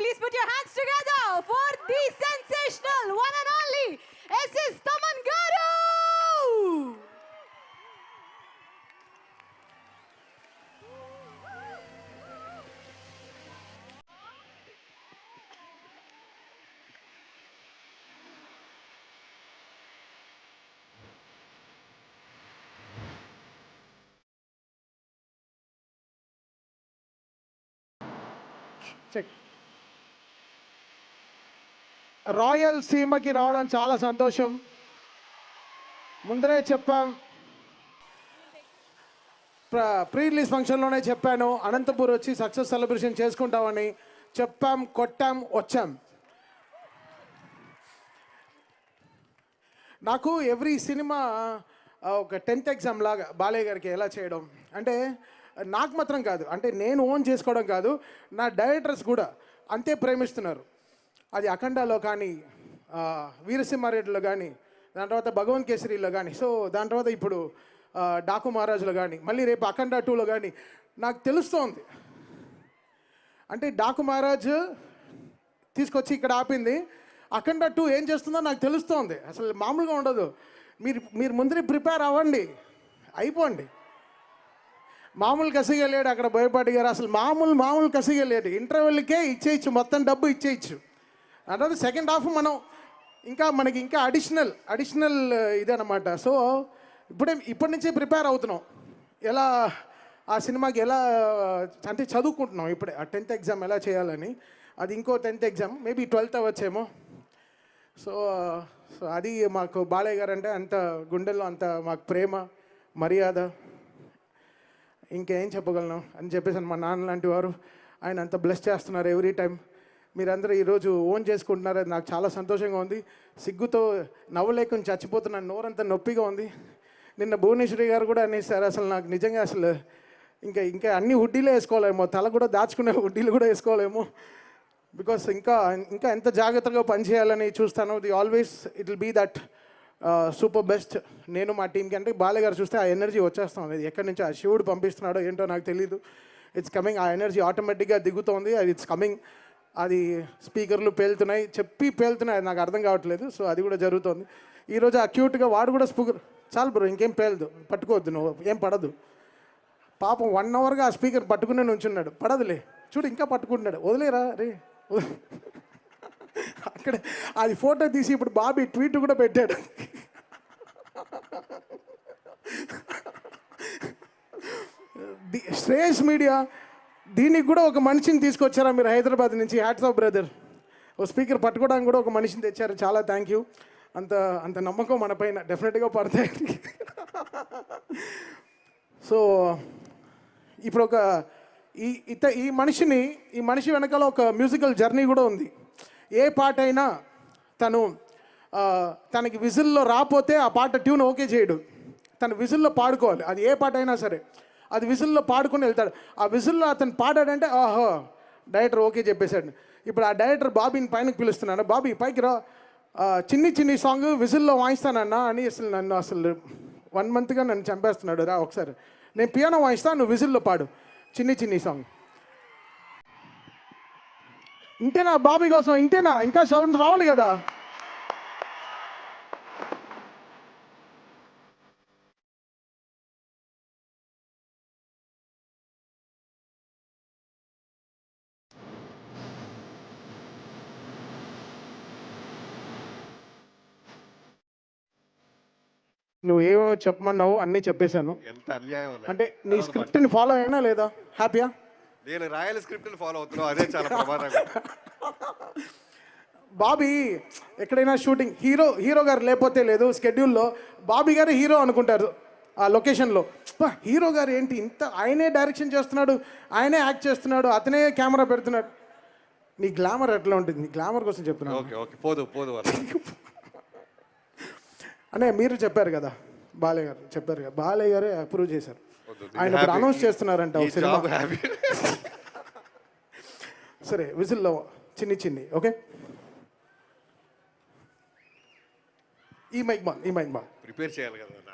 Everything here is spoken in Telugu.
Please put your hands together for the sensational one and only SS Taman. చెక్ రాయల్ సీమకి రావడం చాలా సంతోషం. ముందరే చెప్పాం. ప్రీ రిలీజ్ ఫంక్షన్లోనే చెప్పాను. అనంతపూర్ వచ్చి సక్సెస్ సెలబ్రేషన్ చేసుకుంటామని చెప్పాం కొట్టాం వచ్చాం. నాకు ఎవ్రీ సినిమా ఒక టెన్త్ ఎగ్జామ్ లాగా బాలయ్య గారికి ఎలా చేయడం? అంటే నాకు మాత్రం కాదు. అంటే నేను ఓన్ చేసుకోవడం కాదు. నా డైరెక్టర్స్ కూడా అంతే ప్రేమిస్తున్నారు. అది అఖండాలో కానీ వీరసింహారెడ్డిలో కానీ దాని తర్వాత భగవంత్ కేసరిలో కానీ సో దాని తర్వాత ఇప్పుడు డాకు మహారాజులో కానీ మళ్ళీ రేపు అఖండ టూలో కానీ నాకు తెలుస్తోంది. అంటే డాకు మహారాజ్ తీసుకొచ్చి ఇక్కడ ఆపింది. అఖండ టూ ఏం చేస్తుందో నాకు తెలుస్తోంది. అసలు మామూలుగా ఉండదు. మీరు మీరు ముందరే ప్రిపేర్ అవ్వండి. అయిపోండి. మామూలు కసిగలేడు అక్కడ భయపడిగారు అసలు మామూలు మామూలు కసిగలేడు ఇంటర్వెల్కే ఇచ్చేయచ్చు. మొత్తం డబ్బు ఇచ్చేయచ్చు. అంటే సెకండ్ హాఫ్ మనం ఇంకా మనకి ఇంకా అడిషనల్ అడిషనల్ ఇదనమాట సో ఇప్పుడే ఇప్పటి నుంచే ప్రిపేర్ అవుతున్నాం. ఎలా ఆ సినిమాకి ఎలా uh, అంటే చదువుకుంటున్నాం ఇప్పుడే. ఆ టెన్త్ ఎగ్జామ్ ఎలా చేయాలని. అది ఇంకో టెన్త్ ఎగ్జామ్ మేబీ ట్వెల్త్ అవ్వచ్చేమో. సో సో uh, అది మాకు బాలయ్య గారు అంటే అంత గుండెల్లో అంత మాకు ప్రేమ మర్యాద. ఇంకేం చెప్పగలను అని చెప్పేసి మా నాన్న లాంటి వారు. ఆయన అంత బ్లెస్ చేస్తున్నారు ఎవ్రీ టైం మీరందరూ ఈరోజు ఓన్ చేసుకుంటున్నారు అది నాకు చాలా సంతోషంగా ఉంది. సిగ్గుతో నవ్వలేకుండా చచ్చిపోతున్నాను నోరంతా నొప్పిగా ఉంది. నిన్న భువనేశ్వరి గారు కూడా అనేసారు అసలు నాకు నిజంగా అసలు ఇంకా ఇంకా అన్ని హుడ్డీలే వేసుకోవాలేమో తల కూడా దాచుకునే హుడ్డీలు కూడా వేసుకోవాలేమో బికాస్ ఇంకా ఇంకా ఎంత జాగ్రత్తగా పనిచేయాలని చూస్తాను the always it will be that super best నేను మా టీంకి అంటే బాలయ్య గారు చూస్తే ఆ ఎనర్జీ వచ్చేస్తాం అది ఎక్కడి నుంచి ఆ శివుడు పంపిస్తున్నాడో ఏంటో నాకు తెలియదు ఇట్స్ కమింగ్ ఆ ఎనర్జీ ఆటోమేటిక్గా దిగుతోంది. అది ఇట్స్ కమింగ్ అది స్పీకర్లు పేలుతున్నాయి చెప్పి పేలుతున్నాయి నాకు అర్థం కావట్లేదు సో అది కూడా జరుగుతోంది. ఈరోజు ఆ క్యూట్గా వాడు కూడా స్పీకర్ చాలు బ్రో ఇంకేం పేలదు పట్టుకోవద్దు నువ్వు ఏం పడదు. పాపం వన్ అవర్గా ఆ స్పీకర్ పట్టుకునే నుంచున్నాడు పడదులే చూడు ఇంకా పట్టుకుంటున్నాడు వదిలేరా రే అక్కడ అది ఫోటో తీసి ఇప్పుడు బాబీ ట్వీట్ కూడా పెట్టాడు. శ్రేయస్ మీడియా దీనికి కూడా ఒక మనిషిని తీసుకొచ్చారా మీరు హైదరాబాద్ నుంచి? హ్యాట్స్ ఆఫ్ బ్రదర్ ఓ స్పీకర్ పట్టుకోవడానికి కూడా ఒక మనిషిని తెచ్చారు. చాలా థ్యాంక్ యూ అంత అంత నమ్మకం మన పైన. డెఫినెట్గా పడతాయి. సో ఇప్పుడు ఒక ఈ ఇత ఈ మనిషిని ఈ మనిషి వెనకాల ఒక మ్యూజికల్ జర్నీ కూడా ఉంది. ఏ పాట అయినా తను తనకి విజిల్లో రాపోతే ఆ పాట ట్యూన్ ఓకే చేయడు. తను విజిల్లో పాడుకోవాలి. అది ఏ పాట అయినా సరే. అది విజిల్లో పాడుకుని వెళ్తాడు. ఆ విజిల్లో అతను పాడాడంటే ఆహో డైరెక్టర్ ఓకే చెప్పేశాడు. ఇప్పుడు ఆ డైరెక్టర్ బాబీని పైనకి పిలుస్తున్నాను బాబీ పైకి రా. చిన్ని చిన్ని సాంగ్ విజిల్లో వాయిస్తానన్నా అని అసలు నన్ను అసలు వన్ మంత్గా నన్ను చంపేస్తున్నాడు. రా ఒకసారి. నేను పియానో వాయిస్తా నువ్వు విజిల్లో పాడు. చిన్ని చిన్ని సాంగ్. ఇంతేనా బాబీ కోసం? ఇంతేనా? ఇంకా సౌండ్ రావాలి కదా. నువ్వు ఏమో చెప్పమన్నావు అన్నీ చెప్పేశాను. ఎంత అన్యాయం. అంటే నీ స్క్రిప్ట్ని ఫాలో అయినా లేదా? హ్యాపీయా నేను రాయల స్క్రిప్ట్ ఫాలో అవుతున్నావు అదే చాలా ప్రమాదంగా బాబీ ఎక్కడైనా షూటింగ్ హీరో హీరో గారు లేకపోతే లేదు స్కెడ్యూల్లో బాబీ గారు హీరో అనుకుంటారు ఆ లొకేషన్లో. "అబ్బా, హీరో గారు ఏంటి? ఇంత ఆయనే డైరెక్షన్ చేస్తున్నాడు ఆయనే యాక్ట్ చేస్తున్నాడు అతనే కెమెరా పెడుతున్నాడు. నీ గ్లామర్ ఎట్లా ఉంటుంది? నీ గ్లామర్ కోసం చెప్తున్నాను. ఓకే ఓకే పోదు పోదు. అనే మీరు చెప్పారు కదా బాలయ్య గారు చెప్పారు కదా బాలయ్య గారే అప్రూవ్ చేశారు. ఆయన ఇప్పుడు. అనౌన్స్ చేస్తున్నారంట ఒక సినిమా. సరే విజిల్లో చిన్ని చిన్ని ఓకే? ఈ మైక్ బాల్ ఈ మైక్ బాల్. ప్రిపేర్ చేయాలి కదా.